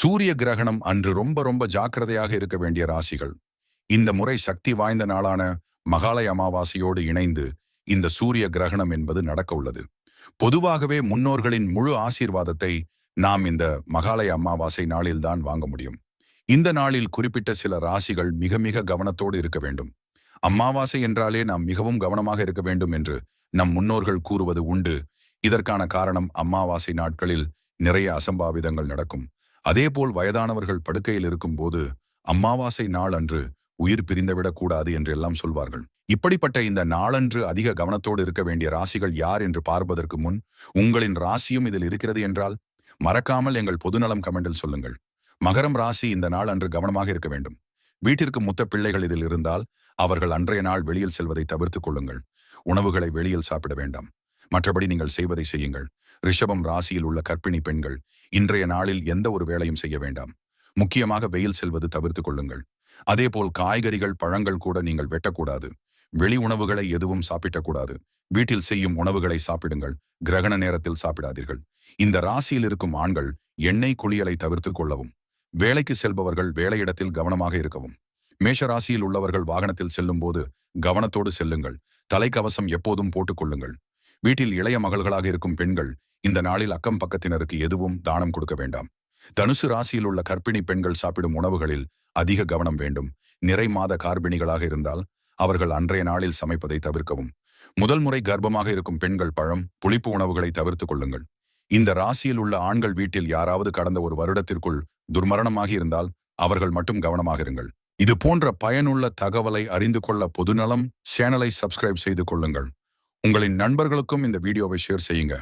சூரிய கிரகணம் அன்று ரொம்ப ரொம்ப ஜாக்கிரதையாக இருக்க வேண்டிய ராசிகள். இந்த முறை சக்தி வாய்ந்த நாளான மகாலய அமாவாசையோடு இணைந்து இந்த சூரிய கிரகணம் என்பது நடக்க உள்ளது. பொதுவாகவே முன்னோர்களின் முழு ஆசீர்வாதத்தை நாம் இந்த மகாலய அமாவாசை நாளில்தான் வாங்க முடியும். இந்த நாளில் குறிப்பிட்ட சில ராசிகள் மிக மிக கவனத்தோடு இருக்க வேண்டும். அமாவாசை என்றாலே நாம் மிகவும் கவனமாக இருக்க வேண்டும் என்று நம் முன்னோர்கள் கூறுவது உண்டு. இதற்கான காரணம் அமாவாசை நாட்களில் நிறைய அசம்பாவிதங்கள் நடக்கும். அதேபோல் வயதானவர்கள் படுக்கையில் இருக்கும்போது அம்மாவாசை நாள் அன்று உயிர் பிரிந்துவிடக் கூடாது என்று எல்லாம் சொல்வார்கள். இப்படிப்பட்ட இந்த நாளன்று அதிக கவனத்தோடு இருக்க வேண்டிய ராசிகள் யார் என்று பார்ப்பதற்கு முன் உங்களின் ராசியும் இதில் இருக்கிறது என்றால் மறக்காமல் எங்கள் பொதுநலம் கமெண்டில் சொல்லுங்கள். மகரம் ராசி இந்த நாள் அன்று கவனமாக இருக்க வேண்டும். வீட்டிற்கு முத்த பிள்ளைகள் இதில் இருந்தால் அவர்கள் அன்றைய நாள் வெளியில் செல்வதை தவிர்த்துக் கொள்ளுங்கள். உணவுகளை வெளியில் சாப்பிட வேண்டாம். மற்றபடி நீங்கள் செய்வதை செய்யுங்கள். ரிஷபம் ராசியில் உள்ள கற்பிணி பெண்கள் இன்றைய நாளில் எந்த ஒரு வேலையும் செய்ய வேண்டாம். முக்கியமாக வெயில் செல்வது தவிர்த்து கொள்ளுங்கள். அதேபோல் காய்கறிகள் பழங்கள் கூட நீங்கள் வெட்டக்கூடாது. வெளி உணவுகளை எதுவும் சாப்பிடக்கூடாது. வீட்டில் செய்யும் உணவுகளை சாப்பிடுங்கள். கிரகண நேரத்தில் சாப்பிடாதீர்கள். இந்த ராசியில் இருக்கும் ஆண்கள் எண்ணெய் குளியலை தவிர்த்துக் கொள்ளவும். வேலைக்கு செல்பவர்கள் வேலையிடத்தில் கவனமாக இருக்கவும். மேஷ ராசியில் உள்ளவர்கள் வாகனத்தில் செல்லும்போது கவனத்தோடு செல்லுங்கள். தலைக்கவசம் எப்போதும் போட்டுக்கொள்ளுங்கள் வீட்டில் இளைய மகள்களாக இருக்கும் பெண்கள் இந்த நாளில் அக்கம் பக்கத்தினருக்கு எதுவும் தானம் கொடுக்க வேண்டாம். தனுசு ராசியில் உள்ள கர்ப்பிணி பெண்கள் சாப்பிடும் உணவுகளில் அதிக கவனம் வேண்டும். நிறை மாத கார்பிணிகளாக இருந்தால் அவர்கள் அன்றைய நாளில் சமைப்பதை தவிர்க்கவும். முதல் முறை கர்ப்பமாக இருக்கும் பெண்கள் பழம் புளிப்பு உணவுகளை தவிர்த்துக் கொள்ளுங்கள். இந்த ராசியில் உள்ள ஆண்கள் வீட்டில் யாராவது கடந்த ஒரு வருடத்திற்குள் துர்மரணமாகி இருந்தால் அவர்கள் மட்டும் கவனமாக இருங்கள். இது போன்ற பயனுள்ள தகவலை அறிந்து கொள்ள பொதுநலம் சேனலை சப்ஸ்கிரைப் செய்து கொள்ளுங்கள். உங்களின் நண்பர்களுக்கும் இந்த வீடியோவை ஷேர் செய்யுங்க.